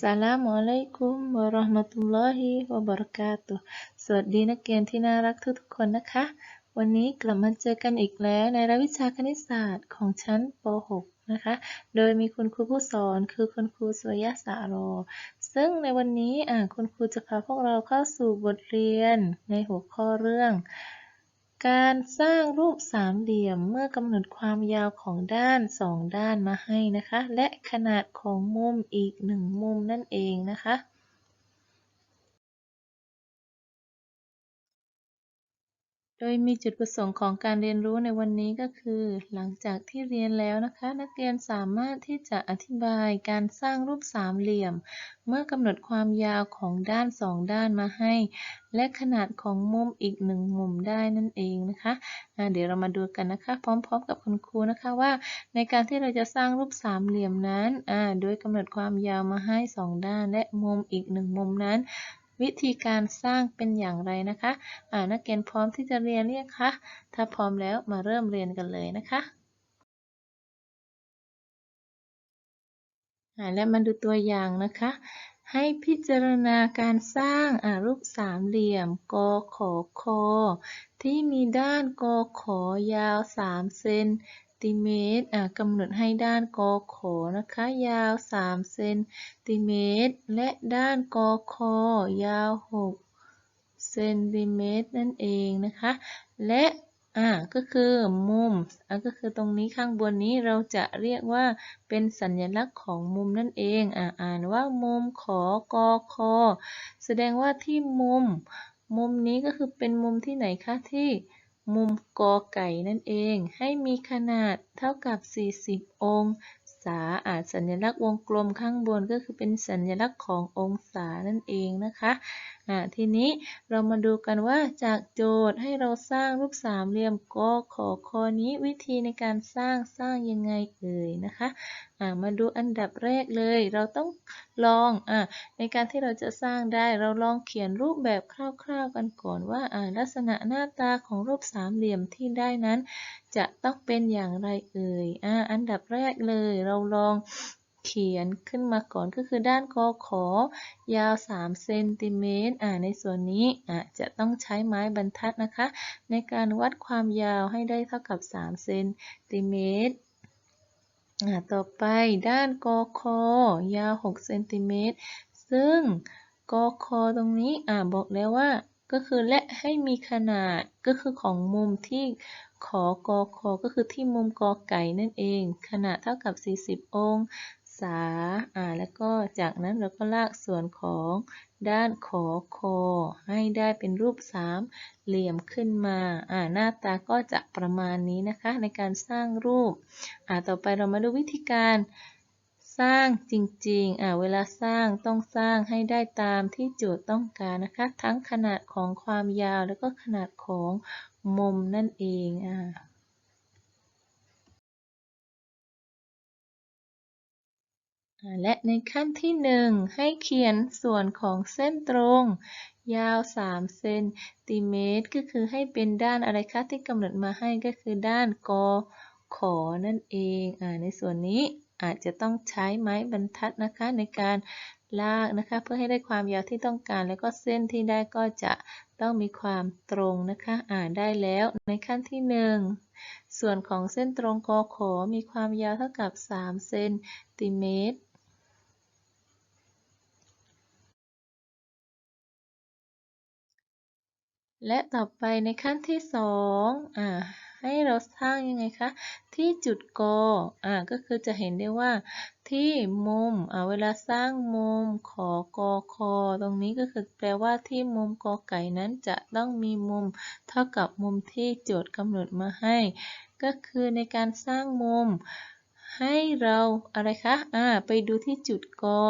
สลามุอะลัยกุมวะเราะห์มะตุลลอฮิวะบะเราะกาตุฮ์สวัสดีนักเรียนที่น่ารักทุกๆคนนะคะ วันนี้กลับมาเจอกันอีกแล้วในรายวิชาคณิตศาสตร์ของชั้นป .6 นะคะ โดยมีคุณครูผู้สอนคือคุณครูสวยยะสะรอซึ่งในวันนี้คุณครูจะพาพวกเราเข้าสู่บทเรียนในหัวข้อเรื่อง การสร้างรูปสามเหลี่ยมเมื่อกำหนดความยาวของด้านสองด้านมาให้นะคะ และขนาดของมุมอีกหนึ่งมุมนั่นเองนะคะ โดยมีจุดประสงค์ของการเรียนรู้ในวันนี้ก็คือ หลังจากที่เรียนแล้วนะคะ นักเรียนสามารถที่จะอธิบายการสร้างรูปสามเหลี่ยม เมื่อกำหนดความยาวของด้านสองด้านมาให้ และขนาดของมุมอีกหนึ่งมุมได้นั่นเองนะคะอ่าเดี๋ยวเรามาดูกันนะคะ พร้อมๆ กับคุณครูนะคะว่า ในการที่เราจะสร้างรูปสามเหลี่ยมนั้นโดยกำหนดความยาวมาให้สองด้าน และมุมอีกหนึ่งมุมนั้น วิธีการสร้างเป็นอย่างไรนะคะอ่านักเรียนพร้อมที่จะเรียนหรือยังคะถ้าพร้อมแล้วมาเริ่มเรียนกันเลยนะคะและมาดูตัวอย่างนะคะ ให้พิจารณาการสร้างรูปสามเหลี่ยมกขคที่มีด้านกขอยาว3เซน ติเมตรกำหนดให้ด้านกขอนะคะ ยาว3เซนติเมตร และด้านกคอยาว 6 เซนติเมตรนั่นเองนะคะ และอ่าก็คือมุมอ่าก็คือตรงนี้ข้างบนนี้เราจะเรียกว่าเป็นสัญลักษณ์ของมุมนั่นเองอ่าอ่านว่ามุมขอกอคอแสดงว่าที่มุม มุมนี้ก็คือเป็นมุมที่ไหนคะที่ มุมกอไก่นั่นเอง ให้มีขนาดเท่ากับ 40 องศาอ่าสัญลักษณ์วงกลมข้างบนก็คือเป็นสัญลักษณ์ขององศานั่นเองนะคะอ่าทีนี้เรามาดูกันว่าจากโจทย์ให้เราสร้างรูปสามเหลี่ยมกอขอคอนี้วิธีในการสร้างสร้างยังไงเอ่ยนะคะมาดูอันดับแรกเลย เราต้องลองอในการที่เราจะสร้างได้เราลองเขียนรูปแบบคร่าวๆกันก่อนว่าลักษณะหน้าตาของรูปสามเหลี่ยมที่ได้นั้น จะต้องเป็นอย่างไรเอ่ยออันดับแรกเลย เราลองเขียนขึ้นมาก่อนก็คือด้านกอขอยาว 3 เซนติเมตรอ่าในส่วนนี้อ่าจะต้องใช้ไม้บรรทัดนะคะ ในการวัดความยาวให้ได้เท่ากับ 3 เซนติเมตร ต่อไปด้านกอคอยาว 6 เซนติเมตร ซึ่งกอคอตรงนี้อ่าบอกแล้วว่า ก็คือและให้มีขนาดก็คือของมุมที่ขอกอคอก็คือที่มุมกอไก่นั่นเอง ขนาดเท่ากับ 40 องศาอ่าแล้วก็จากนั้นเราก็ลากส่วนของด้านขอคอ ให้ได้เป็นรูปสามเหลี่ยมขึ้นมาอ่าหน้าตาก็จะประมาณนี้นะคะ ในการสร้างรูปอ่าต่อไปเรามาดูวิธีการสร้างจริงๆอ่าเวลาสร้างต้องสร้างให้ได้ตามที่โจทย์ต้องการนะคะ ทั้งขนาดของความยาวแล้วก็ขนาดของมุมนั่นเองอ่า และในขั้นที่ 1 ให้เขียนส่วนของเส้นตรง ยาว 3 เซนติเมตร ก็คือให้เป็นด้านอะไรคะที่กำหนดมาให้ก็คือด้านกอขอนั่นเองอในส่วนนี้อาจจะต้องใช้ไม้บรรทัดนะคะในการลากนะคะเพื่อให้ได้ความยาวที่ต้องการ แล้วก็เส้นที่ได้ก็จะต้องมีความตรงนะคะอ่านได้แล้วในขั้นที่ 1 ส่วนของเส้นตรงกอขอมีความยาวเท่ากับ3เซนติเมตร และต่อไปในขั้นที่สองอ่าให้เราสร้างยังไงคะที่จุดกออ่าก็คือจะเห็นได้ว่าที่มุมอ่าเวลาสร้างมุมขอกอคอตรงนี้ก็คือแปลว่าที่มุมกอไก่นั้นจะต้องมีมุมเท่ากับมุมที่โจทย์กำหนดมาให้ ก็คือในการสร้างมุมให้เราอะไรคะอ่าไปดูที่จุดกอ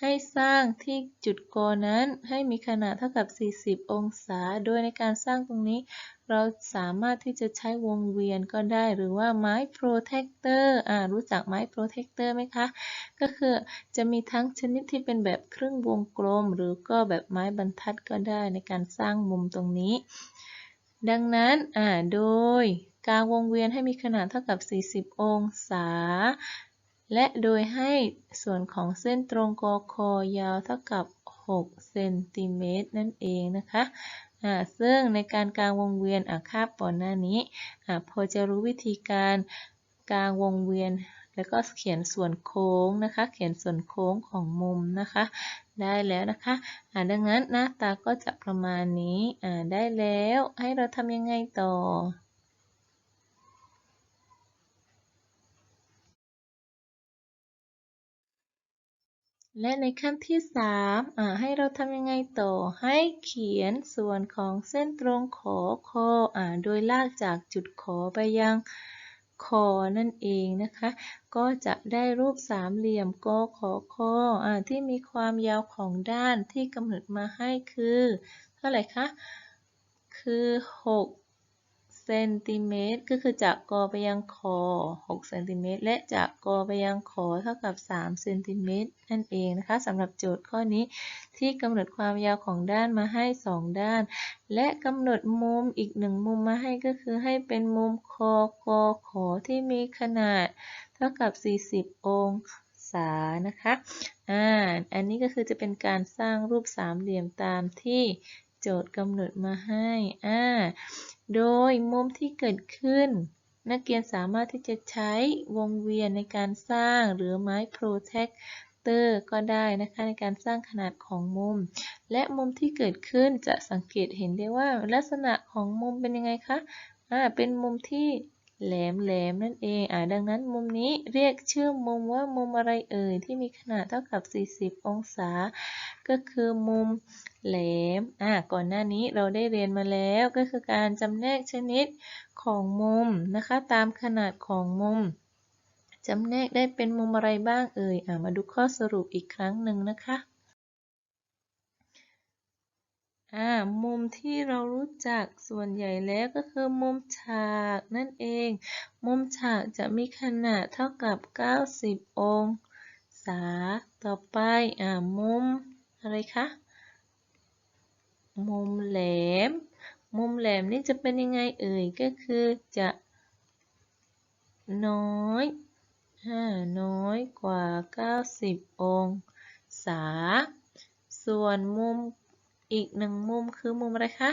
ให้สร้างที่จุดกอนั้นให้มีขนาดเท่ากับ 40 องศา โดยในการสร้างตรงนี้ เราสามารถที่จะใช้วงเวียนก็ได้ หรือว่าไม้โปรเทคเตอร์อ่ารู้จักไม้โปรเทคเตอร์ไหมคะ ก็คือจะมีทั้งชนิดที่เป็นแบบครึ่งวงกลม หรือก็แบบไม้บรรทัดก็ได้ในการสร้างมุมตรงนี้ ดังนั้นอ่าโดยกางวงเวียนให้มีขนาดเท่ากับ 40 องศา และโดยให้ส่วนของเส้นตรงกอคอยาวเท่ากับ 6 เซนติเมตรนั่นเองนะคะซึ่งในการกางวงเวียนอ่าคาบก่อนหน้านี้อพอจะรู้วิธีการกางวงเวียน แล้วก็เขียนส่วนโค้งนะคะ เขียนส่วนโค้งของมุมนะคะ ได้แล้วนะคะอ่าดังนั้นหน้าตาก็จะประมาณนี้ได้แล้วให้เราทำยังไงต่อ และในขั้นที่3อ่าให้เราทำยังไงต่อ ให้เขียนส่วนของเส้นตรงขอคออ่าโดยลากจากจุดขอไปยังคอนั่นเองนะคะ ก็จะได้รูปสามเหลี่ยมกอขอคออ่าที่มีความยาวของด้านที่กำหนดมาให้คือ เท่าไหร่คะ คือ 6 เซนติเมตรก็คือจากกอไปยังคอ6เซนติเมตรและจากกอไปยังคอเท่ากับ3เซนติเมตรนั่นเองนะคะสำหรับโจทย์ข้อนี้ที่กำหนดความยาวของด้านมาให้ 2 ด้าน และกำหนดมุมอีกหนึ่งมุมมาให้ก็คือให้เป็นมุมคอกอขอที่มีขนาดเท่ากับ 40 องศานะคะอ่าอันนี้ก็คือจะเป็นการสร้างรูปสามเหลี่ยมตามที่โจทย์กำหนดมาให้อ่า โดยมุมที่เกิดขึ้น นักเรียนสามารถที่จะใช้วงเวียนในการสร้างหรือไม้โปรเทคเตอร์ก็ได้นะคะในการสร้างขนาดของมุม และมุมที่เกิดขึ้นจะสังเกตเห็นได้ว่าลักษณะของมุมเป็นยังไงคะอ่าเป็นมุมที่ แหลมแหลมนั่นเองอ่าดังนั้นมุมนี้เรียกชื่อมุมว่ามุมอะไรเอ่ยที่มีขนาดเท่ากับ 40 องศา ก็คือมุมแหลมอ่าก่อนหน้านี้เราได้เรียนมาแล้วก็คือการจำแนกชนิดของมุมนะคะตามขนาดของมุมจำแนกได้เป็นมุมอะไรบ้างเอ่ยอ่ามาดูข้อสรุปอีกครั้งหนึ่งนะคะ อ่ามุมที่เรารู้จักส่วนใหญ่แล้วก็คือมุมฉากนั่นเอง มุมฉากจะมีขนาดเท่ากับ 90 องศา ต่อไปอ่ามุมอะไรคะ มุมแหลม มุมแหลมนี่จะเป็นยังไงเอ่ย ก็คือจะน้อยอ่าน้อยกว่า 90 องศา ส่วนมุม อีกหนึ่งมุมคือมุมอะไรคะ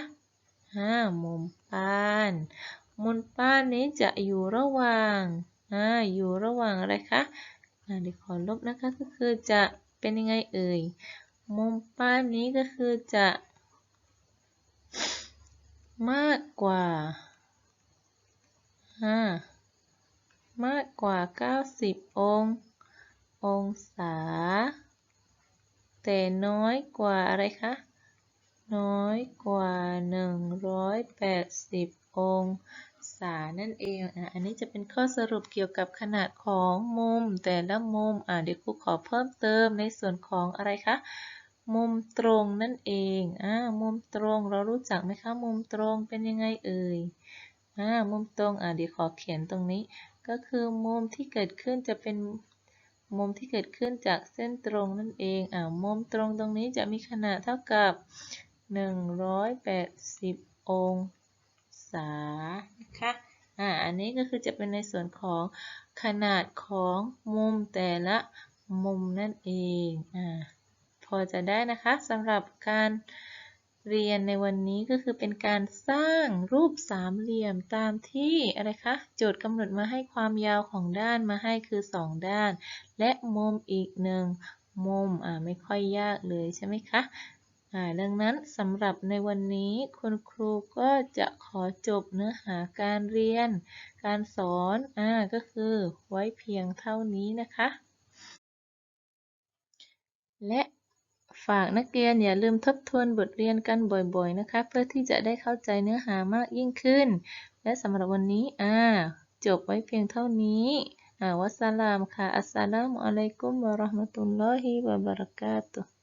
อ่ามุมป้าน มุมป้านนี้จะอยู่ระหว่างอ่าอยู่ระหว่างอะไรคะอ่าเดี๋ยวขอลบนะคะก็คือจะเป็นยังไงเอ่ย มุมป้านนี้ก็คือจะ มากกว่าอ่ามากกว่า 90 ององศา แต่น้อยกว่าอะไรคะ น้อยกว่า 180 องศานั่นเองอะอันนี้จะเป็นข้อสรุปเกี่ยวกับขนาดของมุมแต่ละมุมอะเดี๋ยวครูขอเพิ่มเติมในส่วนของอะไรคะมุมตรงนั่นเองอ่ามุมตรงเรารู้จักไหมคะมุมตรงเป็นยังไงเอ่ยอ่ามุมตรงอะเดี๋ยวขอเขียนตรงนี้ ก็คือมุมที่เกิดขึ้นจะเป็นมุมที่เกิดขึ้นจากเส้นตรงนั่นเองอ่ามุมตรงตรงนี้จะมีขนาดเท่ากับ 180 องศานะคะอ่าอันนี้ก็คือจะเป็นในส่วนของขนาดของมุมแต่ละมุมนั่นเองอ่าพอจะได้นะคะสำหรับการเรียนในวันนี้ก็คือเป็นการสร้างรูปสามเหลี่ยมตามที่อะไรคะโจทย์กำหนดมาให้ความยาวของด้านมาให้คือ 2 ด้าน และมุมอีกหนึ่งมุมอ่าไม่ค่อยยากเลยใช่ไหมคะ ดังนั้นสำหรับในวันนี้คุณครูก็จะขอจบเนื้อหาการเรียน การสอนอ่าก็คือไว้เพียงเท่านี้นะคะ และฝากนักเรียนอย่าลืมทบทวนบทเรียนกันบ่อยๆนะคะ เพื่อที่จะได้เข้าใจเนื้อหามากยิ่งขึ้น และสำหรับวันนี้อ่าจบไว้เพียงเท่านี้อ่าวัสสลามค่ะอัสสลามุอะลัยกุมวะราะห์มะตุลลอฮิวะบะเราะกาตุฮ์